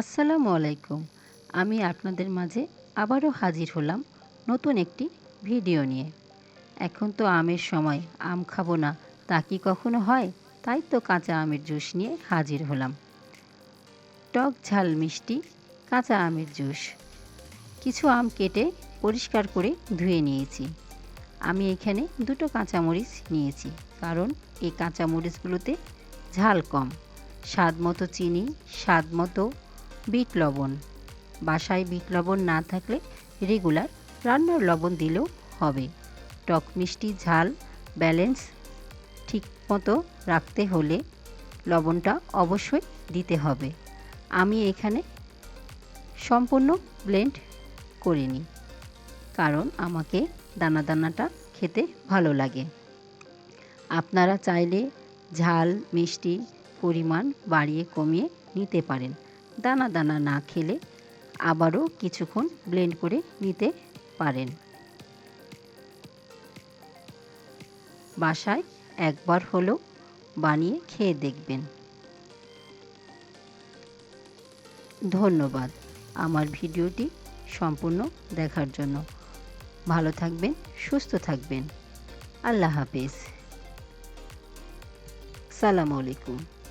আসসালামু আলাইকুম। আমি আপনাদের মাঝে আবারও হাজির হলাম নতুন একটি ভিডিও নিয়ে। এখন তো আমের সময়, আম খাব না, তা কি কখনো হয়? তাই তো কাঁচা আমের জুস নিয়ে হাজির হলাম। টক ঝাল মিষ্টি, কাঁচা আমের জুস। কিছু আম কেটে পরিষ্কার করে ধুয়ে নিয়েছি। আমি এখানে দুটো কাঁচামরিচ নিয়েছি, কারণ এই কাঁচামরিচগুলোতে ঝাল কম। স্বাদ মতো চিনি স্বাদ মতো বিট লবণ। বাসায় বিট লবণ না থাকলে রেগুলার রান্নার লবণ দিলেও হবে। টক মিষ্টি, ঝাল, ব্যালেন্স ঠিক মতো রাখতে হলে লবণটা অবশ্যই দিতে হবে। আমি এখানে সম্পূর্ণ ব্লেন্ড করিনি, কারণ আমাকে দানা দানাটা খেতে ভালো লাগে। আপনারা চাইলে ঝাল, মিষ্টি পরিমাণ বাড়িয়ে কমিয়ে নিতে পারেন। দানা দানা না খেলে আবারও কিছুক্ষণ ব্লেন্ড করে নিতে পারেন। বাসায় একবার হলেও বানিয়ে খেয়ে দেখবেন। ধন্যবাদ আমার ভিডিওটি সম্পূর্ণ দেখার জন্য। ভালো থাকবেন, সুস্থ থাকবেন। আল্লাহ হাফেজ। সালামু আলাইকুম।